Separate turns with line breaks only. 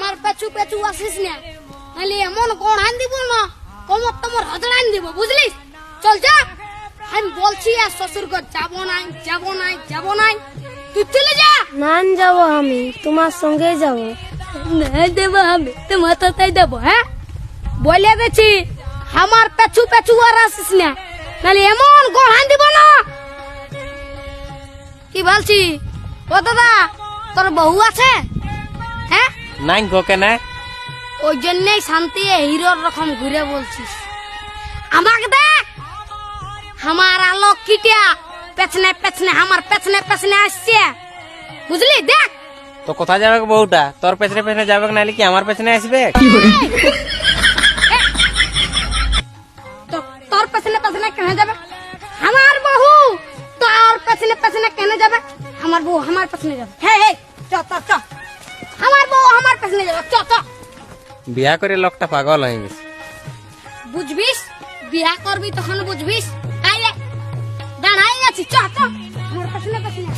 পেছু পেছু আসিস না। নাহলে এমন কোন আন দিব না কমর তোমার হজড় আন দিব বুঝলি চল যা। আমি বলছি আর শ্বশুর ঘর যাব নাই যাব নাই যাব নাই। তুই চলে যা।
নান যাব আমি তোমার সঙ্গে যাব।
না দেবো আমি তোমার তাই দেবো হ্যাঁ? বলে দিচ্ছি আমার পেছু পেছু আর আসিস না। নাহলে এমন গড়ান দিব না। কি বলছি? ও দাদা তোর বউ আছে?
নাই গো কেন
ওই জন্যই শান্তি হিরোর রকম ঘুরে বলছিস। আমাকে দেখ আমার আলোক কিটিয়া পেছনে পেছনে আমার পেছনে পেছনে আসছে। বুঝলি? দেখ।
তো কোথায় যাবে বউটা? তোর পেছনে পেছনে যাবে নাহলে কি আমার পেছনে আসবে?
তো- তোর পেছনে পেছনে কেন যাবে? আমার বহু তোর পেছনে পেছনে কেন যাবে? আমার বউ আমার পেছনে যাবে। হে হে চ চ চ।
বিয়া করে লোকটা পাগল হয়ে গেছে।
বুঝবিস? বিয়া করবি তখন বুঝবিস? আইলে দাঁড়াই আছি চ চ। আমার পেছনে পেছনে